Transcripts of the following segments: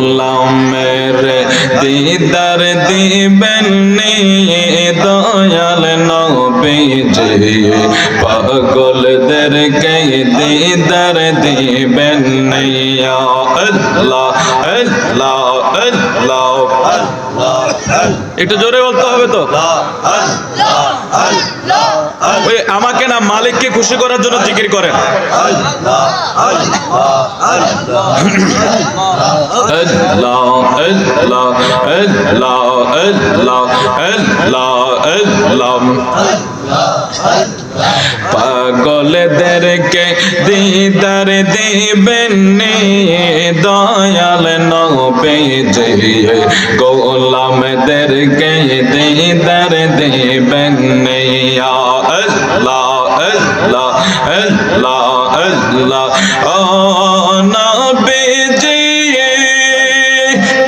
গোলামের দিদার দিবেন দয়াল নবীজি। পাগলদেরকে দিদার দিবেন একটু জোরে বলতে হবে তো ওই আমাকে না মালিককে খুশি করার জন্য জিকির করেন আল্লাহ আল্লাহ আল্লাহ আল্লাহ আল্লাহ পাগলদেরকে দিদার দিবেন দয়াল নবীজি গোলামদেরকে দিদার দিবেন আল্লাহ আল্লাহ আল্লাহ আল্লাহ। ও নবীজি,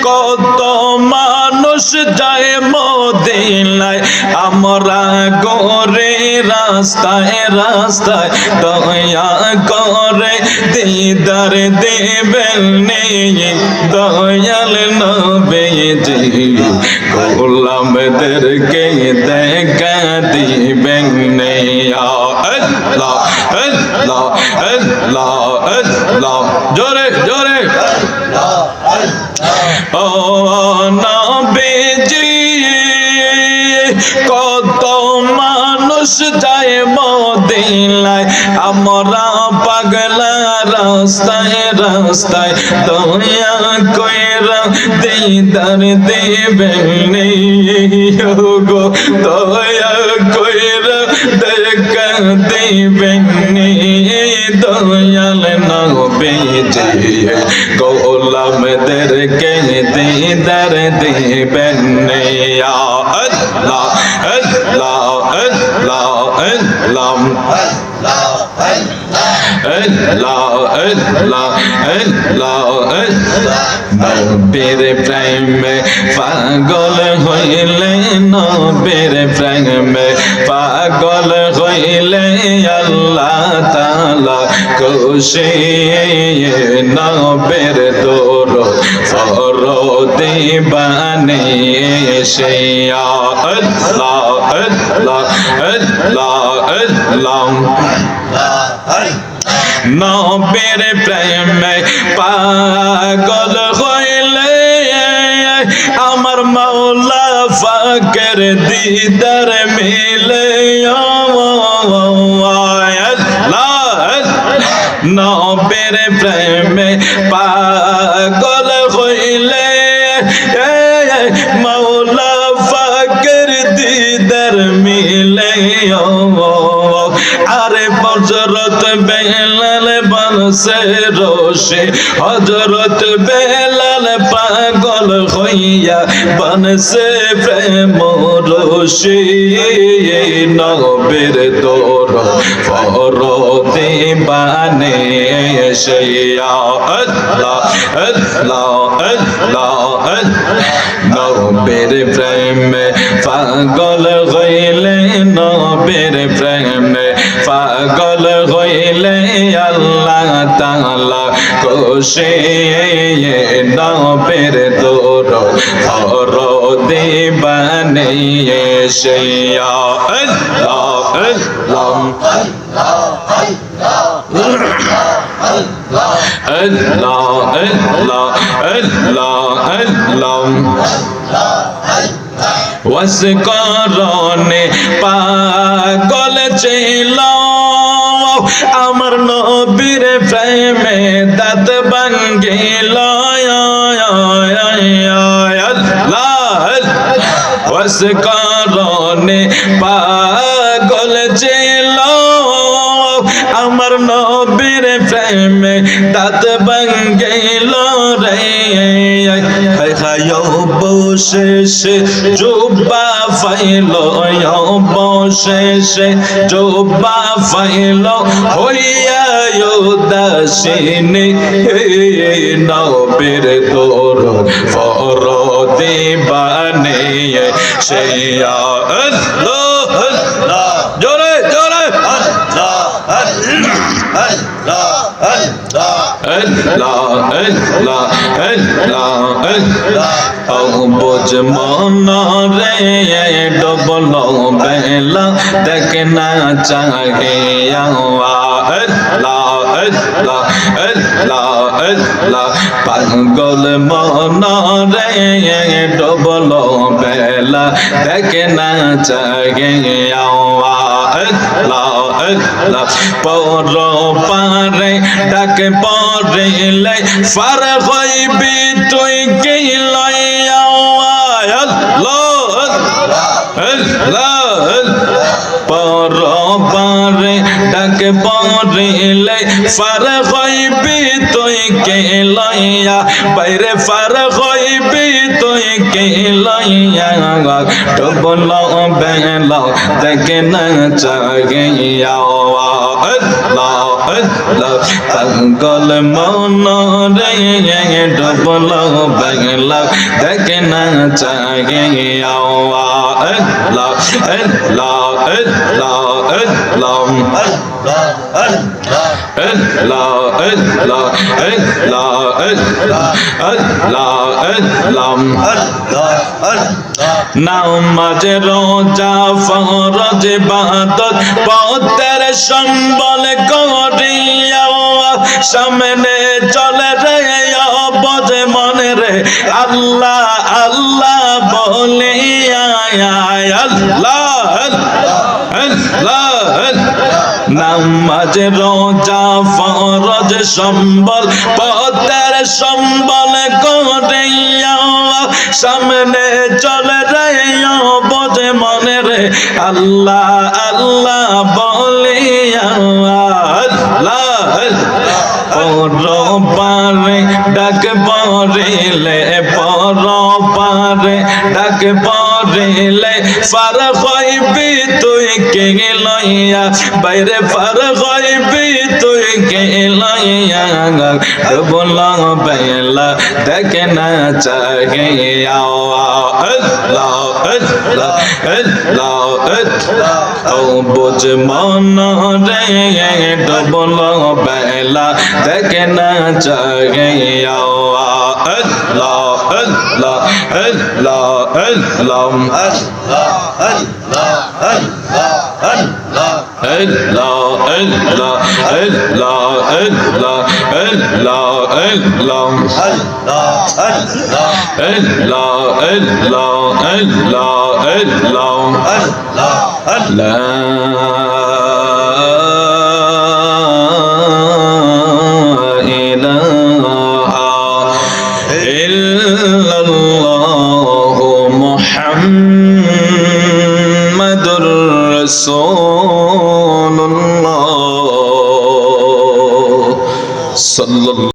কত মানুষ যায় মদিনায় আমরা গরে রাস্তায় রাস্তায় দয়া করে দিদার দেবেন দয়াল নবেজি গোলামদেরকে পাগলা রাস্তায় রাস্তায় দয়া কইরা দিদার দেবেন গো দয়া কইরা দেখা দেবেন দয়াল নবীজি, গোলামদেরকে দিদার দিবেন আল্লাহ আল্লাহ আল্লাহ আল্লাহ আল্লাহ আল্লাহ আল্লাহ। নবীর প্রেমে পাগল হইলে, নবীর প্রেমে পাগল হইলে আল্লাহ তালা খুশি। নবীর দোর ফর দিবানে সে আল্লাহ আল্লাহ আল্লাহ আল্লাহ। নবীর প্রেমে পাগল হইলে আমার মাওলা ফাকের দিদার মিলে নবীর প্রেমে পাগল হইলে মাওলা ফাকের দিদার রোশে হজরত বেলাল পাগল হইয়া বনসে প্রেম রোশে। নবের তোর ফর দিবানে শৈয়া আল্লাহ আল্লাহ আল্লাহ। নবের প্রেমে পাগল হইলে নবের প্রেমে খুশি নবের দোর হর দিবানে আল্লাহ আল্লাহ ওয়াসকরণে পাগল ছিল। ওয়াসকরণে পাগল ছিল আমার নবীর প্রেমে দাঁত ভাঙ্গিল রে। অবশেষে জুব্বা ফাইল, অবশেষে জুব্বা ফাইল হইয়া দাসিনী নবীর তোর ফর দিবানে সেইয়া আল্লাহ আল্লাহ জোরে জোরে আল্লাহ আল্লাহ আল্লাহ আল্লাহ আল্লাহ ও বোঝ মন রে ডবল বেলা দেখ না চাহে পাগল মন রে ডবল বেলা দেখ না চাহে পর পারে ডাকে পরে লাই ফার হইবি তুই কি লইয়া পর পারে ডাকে পরে লাই ফার হইবি তুই কে লইয়া? বাইরে ফার হইবি তুই কে লইয়া? ডবল বেলা দেখে না চাহিয়া পাগল মন রে ডবল বেলা দেখে না চাহিয়া লা লা লা লা নামাজ রোজা ফরজ বাদত পথের সম্বল করিয়া সামনে চলে রে বজ মনে রে। আল্লাহ আল্লাহ বলিয়া আল্লাহ। নামাজ রোজা ফরজ সম্বল, পথের সম্বল করিয়া সামনে চলে রে বোঝে মনে রে। আল্লাহ আল্লাহ বলিয়া পর পারে ডাক পরিলে পর পারে ডাক পরিলে ফার হইবি তুই কে লইয়া? বাইরে ফার হইবি তুই কে লইয়া? ডবল বেলা, দেখে না চাহিয়া আল্লাহ আল্লাহ আল্লাহ বুঝ মন রে ডবল বেলা, দেখে না চাহিয়া আল্লাহ আল্লাহ আল্লাহ আল্লাহ Allah, Allah, Allah, Allah, Allah, Allah. Allah, Allah, Allah, Allah. La ilaha